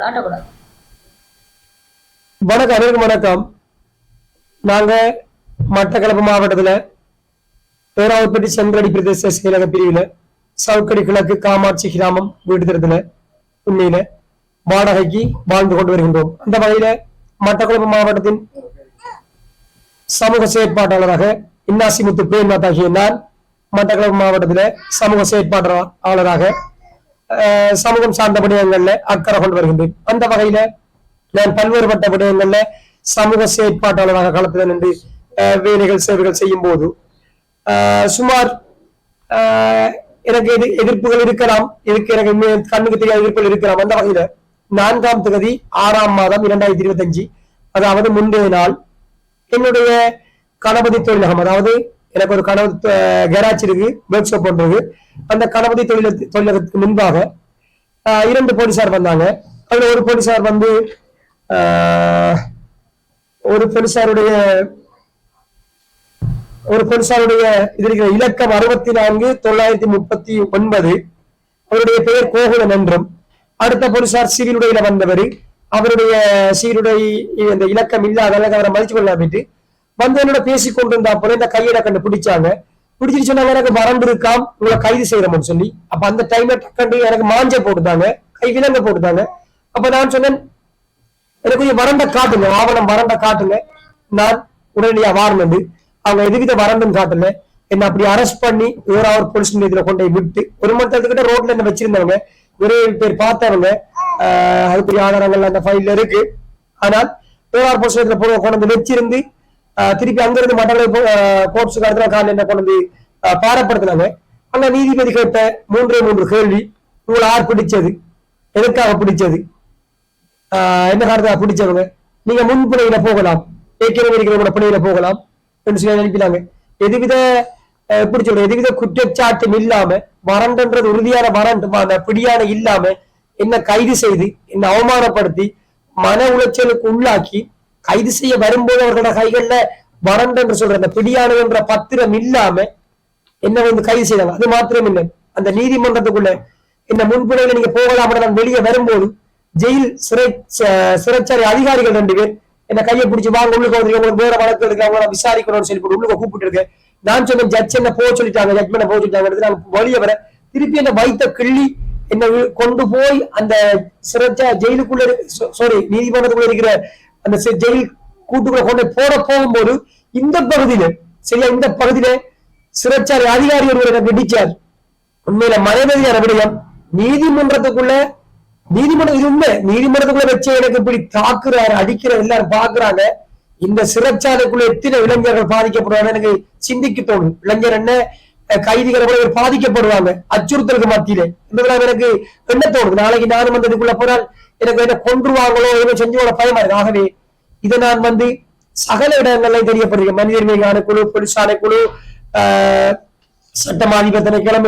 வணக்கம் அனைவருக்கும் வணக்கம். நாங்க மட்டக்களப்பு மாவட்டத்துல பேராவப்பட்டி செங்கடி பிரதேச செயலக பிரிவுல சவுக்கடி கிழக்கு காமாட்சி கிராமம் வீடு திறத்துல உண்மையில வாடகைக்கு வாழ்ந்து கொண்டு வருகின்றோம். அந்த வகையில மட்டக்களப்பு மாவட்டத்தின் சமூக செயற்பாட்டாளராக இன்னாசி முத்து பிரேம்நாத் ஆகிய நான் மட்டக்களப்பு மாவட்டத்தில சமூக செயற்பாட்டாளராக சமூகம் சார்ந்த விடயங்கள்ல அக்கறை கொண்டு வருகின்றேன். அந்த வகையில நான் பல்வேறுபட்ட விடயங்கள்ல சமூக செயற்பாட்டாளராக களத்தில் நின்று அஹ், வேலைகள் சேவைகள் செய்யும் போது சுமார் எனக்கு எது எதிர்ப்புகள் இருக்கலாம். இதுக்கு எனக்கு கண்ணுக்கு தெரியாத எதிர்ப்புகள் இருக்கலாம். அந்த வகையில நான்காம் தேதி ஆறாம் மாதம் இரண்டாயிரத்தி இருபத்தி அஞ்சு அதாவது முந்தைய நாள் என்னுடைய கணபதி தொழிலகம் அதாவது எனக்கு ஒரு கனவு கேராஜ் இருக்கு ஒர்க் ஷாப் ஒன்று இருக்கு. அந்த கணபதி தொழில தொழிலகத்துக்கு முன்பாக ஆஹ், இரண்டு போலீசார் வந்தாங்க. அதுல ஒரு போலீசார் வந்து ஆஹ், ஒரு போலீசாருடைய ஒரு போலீசாருடைய இது இருக்கிற இலக்கம் அறுபத்தி நான்கு தொள்ளாயிரத்தி முப்பத்தி ஒன்பது. அவருடைய பெயர் கோகுலன் என்றும் அடுத்த போலீசார் சிவிலுடையில வந்தவர். அவருடைய சீருடை இந்த இலக்கம் இல்லாத அவரை மதிச்சு போயிட்டு வந்து என்னோட பேசிக் கொண்டிருந்தா போல இந்த கையில கண்டு பிடிச்சாங்க. பிடிச்சிட்டு சொன்னாங்க எனக்கு வறண்டு இருக்காம் உங்களை கைது செய்யறோம்னு சொல்லி. அப்ப அந்த டைம்ல டக்கண்டு எனக்கு மாஞ்ச போட்டுட்டாங்க. கை விலங்க போட்டுட்டாங்க. அப்ப நான் சொன்னேன் எனக்கு கொஞ்சம் வறண்ட காட்டுங்க. ஆவணம் வறண்ட காட்டுங்க. நான் உடனடியா வாரணும் அவங்க எதுவித வறண்டும் காட்டல. என்ன அப்படி அரெஸ்ட் பண்ணி வேறாவது போலீஸ் நிலையத்துல கொண்டு போய் விட்டு ஒரு மணி நேரத்துக்கிட்ட ரோட்ல என்ன வச்சிருந்தவங்க ஒரே பேர் பார்த்தவங்க ஆஹ் அதுக்குரிய ஆதாரங்கள் அந்த ஃபைல்ல இருக்கு. ஆனால் வேறாவது போலீஸ் நிலையத்துல போய் கொண்டு வந்து வச்சிருந்து திருப்பி அங்கிருந்து மண்டல கோர்ட்ஸ் காலத்துல காலையில் என்ன கொண்டு வந்து பாரப்படுத்தினாங்க. அங்க நீதிபதி கேட்ட மூன்றே மூன்று கேள்வி உங்களை யார் பிடிச்சது? எதுக்காக பிடிச்சது? என்ன காரணத்தை பிடிச்சவங்க? நீங்க முன்பிணையில போகலாம். ஏற்கனவே இருக்கிறவங்களோட பிணையில போகலாம் என்று சொல்லி நினைக்கிறாங்க எதுவித எப்படி சொல்ற எதுவித குற்றச்சாட்டும் இல்லாம வறண்டன்றது உறுதியான வறண்டு பிடியான இல்லாம என்ன கைது செய்து என்ன அவமானப்படுத்தி மன உளைச்சலுக்கு உள்ளாக்கி கைது செய்ய வரும்போது அவர்களோட கைகள்ல வறண்டு என்று சொல்ற அந்த பிடியானது என்ற பத்திரம் இல்லாம என்ன வந்து கைது செய்தாங்க. அது மாத்திரம் இல்லை. அந்த நீதிமன்றத்துக்குள்ள என்ன முன்பிணையில நீங்க போகலாம் நான் வெளியே வரும்போது ஜெயில் சிறை சிறைச்சாலை அதிகாரிகள் ரெண்டு பேர் என்ன கையை பிடிச்சி வாங்க உள்ளுக்கு வந்து உங்களுக்கு வேற வழக்கு இருக்கு அவங்கள விசாரிக்கணும்னு சொல்லி போட்டு உள்ளுக்கு கூப்பிட்டு இருக்கேன். நான் சொன்னேன் ஜட்ஜ் என்ன போக சொல்லிட்டாங்க ஜட்மெண்ட் போக சொல்லிட்டாங்க நான் வெளியே வர திருப்பி என்ன வைத்த கிள்ளி என்ன கொண்டு போய் அந்த சிறைச்சா ஜெயிலுக்குள்ள சாரி நீதிமன்றத்துக்குள்ள இருக்கிற அந்த ஜெயில் கூட்டுக்குள்ள கொண்டு போட போகும்போது இந்த பகுதியில சரியா இந்த பகுதியில சிறைச்சாலை அதிகாரி ஒருவர் எனக்கு இடிச்சார். உண்மையில மனதியான விடயம். நீதிமன்றத்துக்குள்ள நீதிமன்றம் இது உண்மை. நீதிமன்றத்துக்குள்ள வச்சு எனக்கு இப்படி தாக்குறாரு அடிக்கிற எல்லாரும் பாக்குறாங்க. இந்த சிறைச்சாலைக்குள்ள எத்தனை இளைஞர்கள் பாதிக்கப்படுவாங்க எனக்கு சிந்திக்க தோணும். இளைஞர் என்ன? கைதிகளை கைதிகள் கூட பாதிக்கப்படுவாங்க. அச்சுறுத்தலுக்கு மத்தியில. என்பதெல்லாம் எனக்கு என்ன தோணுது? நாளைக்கு நானும் வந்து இதுக்குள்ள போனால் எனக்கு என்ன கொன்றுவாங்களோ ஏதோ செஞ்சு பயமா இருக்கு. ஆகவே இதை நான் வந்து சகல இடங்களில் தெரியப்படுகிறேன். மனிதர்மை ஆணைக்குழு போலீஸ் ஆணைக்குழு ஆஹ் சட்டமாதிப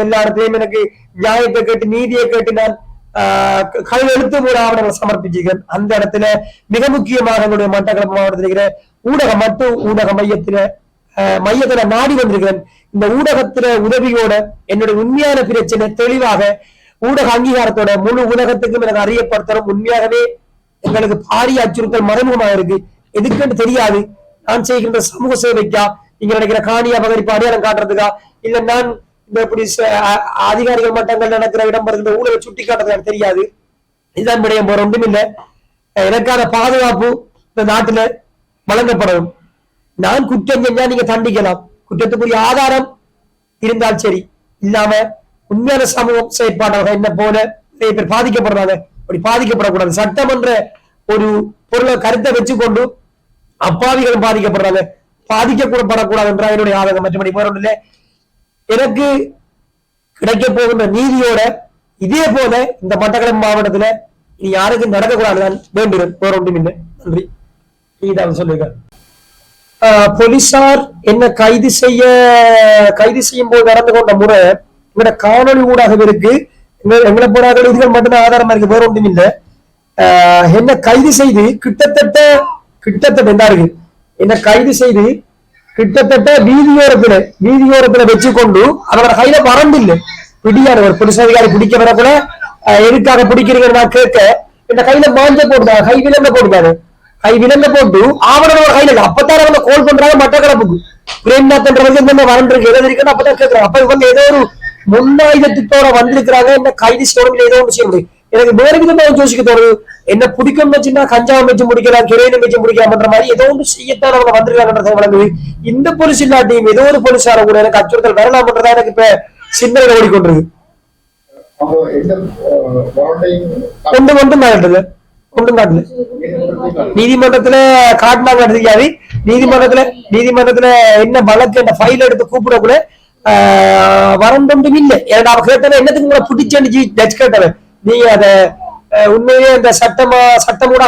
எல்லா இடத்துலயும் எனக்கு நியாயத்தை கேட்டு நீதியை கேட்டு நான் ஆஹ் கையெழுத்து ஒரு ஆவணங்களை சமர்ப்பிச்சிருக்கேன் அந்த இடத்துல மிக முக்கியமாக எங்களுடைய மட்டக்களப்பு மாவட்டத்தில் இருக்கிற ஊடக மட்டு ஊடக மையத்துல ஆஹ் மையத்துல நாடி வந்திருக்கிறேன். இந்த ஊடகத்துல உதவியோட என்னுடைய உண்மையான பிரச்சனை தெளிவாக ஊடக அங்கீகாரத்தோட முழு உலகத்துக்கும் எனக்கு அறியப்படுத்தணும். உண்மையாகவே எங்களுக்கு பாரிய அச்சுறுத்தல் மறைமுகமாக இருக்கு. எதுக்குன்னு தெரியாது. நான் செய்கின்ற சமூக சேவைக்கா? இங்க நினைக்கிற காணி அபகரிப்பு அடையாளம் காட்டுறதுக்கா? இல்ல நான் இந்த இப்படி அதிகாரிகள் மட்டங்கள் நடக்கிற இடம் வருகின்ற ஊழலை சுட்டி காட்டுறது எனக்கு தெரியாது. இதுதான் விடயம் போற ஒன்றும் இல்லை. எனக்கான பாதுகாப்பு இந்த நாட்டுல வழங்கப்படணும். நான் குற்றம் செஞ்சா நீங்க தண்டிக்கலாம். குற்றத்துக்குரிய ஆதாரம் இருந்தால் சரி. இல்லாம உண்மையான சமூக செயற்பாட்டாளர்கள் என்ன போல நிறைய பேர் பாதிக்கப்படுறாங்க. அப்படி பாதிக்கப்படக்கூடாது. சட்டமன்ற ஒரு பொருளை கருத்தை வச்சுக்கொண்டு அப்பாவிகளும் பாதிக்கப்படுறாங்க. பாதிக்கப்படக்கூடாது என்ற என்னுடைய ஆதகம் மற்றபடி வேற இல்லை. எனக்கு கிடைக்க போகின்ற நீதியோட இதே போல இந்த மட்டக்களம் மாவட்டத்துல இனி யாருக்கும் நடக்கக்கூடாதுதான் வேண்டுகிறேன். வேற ஒன்றும் இல்லை. நன்றி. நீதான் சொல்லுங்க. ஆஹ் போலீசார் என்ன கைது செய்ய கைது செய்யும் போது நடந்து கொண்ட முறை எங்களோட காணொலி ஊடாக இருக்கு. எங்க- எங்களை போராட இதுகள் மட்டும்தான் ஆதாரமா இருக்கு வேற ஒன்றும் இல்லை. ஆஹ் என்ன கைது செய்து கிட்டத்தட்ட கிட்டத்தட்ட என்ன இருக்கு. என்ன கைது செய்து கிட்டத்தட்ட வீதியோரத்துல வீதியோரத்துல வச்சுக்கொண்டு அவர் கையில வரம்பு இல்லை பிடியாரு ஒரு போலீஸ் அதிகாரி பிடிக்க வர கூட எதுக்காக பிடிக்கிறீங்கன்னு நான் கேட்க இந்த கையில மாஞ்ச போட்டுதான் கை விலங்க போட்டுதாரு கை விலங்க போட்டு ஆவணம் ஒரு கையில அப்பத்தான் அவங்க கோல் பண்றாங்க மட்டக்களப்புக்கு. பிரேம்நாத்ன்றவங்க இந்த வரண்டு இருக்கு எதாவது இருக்குன்னு அப்பதான் கேட்கறாங்க அப்ப இவங்க ஏதோ ஒரு முன்னாயுதத்தோட வந்திருக்கிறாங்க. என்ன கைது ஸ்டோரில் ஏதோ ஒன்று செய்ய முடியும் எனக்கு வேற விதமா யோசிக்க தோணுது. என்ன பிடிக்கும் வச்சுன்னா கஞ்சாவை வச்சு முடிக்கலாம் கிரைனை வச்சு முடிக்கலாம்ன்ற மாதிரி ஏதோ ஒன்று செய்யத்தான் அவங்க வந்திருக்காங்கன்றத வழங்குது இந்த போலீஸ் இல்லாட்டியும் ஏதோ ஒரு போலீஸார கூட எனக்கு அச்சுறுத்தல் வரலாம்ன்றதா எனக்கு இப்ப சிந்தனை ஓடிக்கொண்டிருக்கு. ஒன்று ஒன்றும் காட்டல. ஒன்றும் காட்டல நீதிமன்றத்துல காட்டினாங்க நீதிமன்றத்துல நீதிமன்றத்துல என்ன வழக்கு என்ன ஃபைல் எடுத்து கூப்பிட கூட வரண்டொன்றும் இல்லை. ஏன்னா அவ கேட்டவன் என்னத்துக்கு உங்களை பிடிச்சேன்னு ஜட்ஜ் கேட்டவன்? நீங்க அத அஹ், உண்மையிலேயே அந்த சட்டமா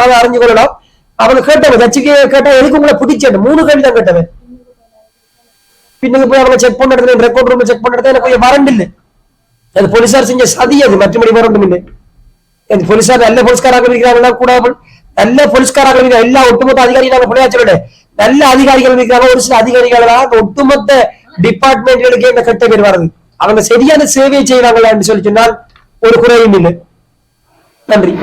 அதை அறிஞ்சு கொள்ளலாம். அவன் கேட்டவன் ஜட்ஜுக்கு கேட்டா எதுக்கு உங்களை பிடிச்சேன் மூணு கேள்வி தான் கேட்டவன். பின்னுக்கு போய் அவங்களை செக் பண்ண இடத்துல ரெக்கார்ட் ரூம் செக் பண்ண இடத்துல எனக்கு கொஞ்சம் வரண்டு இல்லை. அது போலீஸார் செஞ்ச சதி அது மற்றபடி வரண்டும் இல்லை. இந்த போலீஸார் நல்ல போலீஸ்காராக இருக்கிறாங்களா கூட நல்ல போலீஸ்காராக இருக்கிற எல்லா ஒட்டுமொத்த அதிகாரிகள் பிள்ளையா சொல்லல. நல்ல அதிகாரிகள் இருக்கிறாங்க ஒரு சில அதிகாரிகள் ஒட்டுமொத்த டிபார்ட்மெண்ட்களுக்கே இந்த கெட்ட பேர் வருது அவங்க சரியான சேவையை செய்வாங்களா என்று சொல்லி சொன்னால் ஒரு குறையும் இல்லை. நன்றி.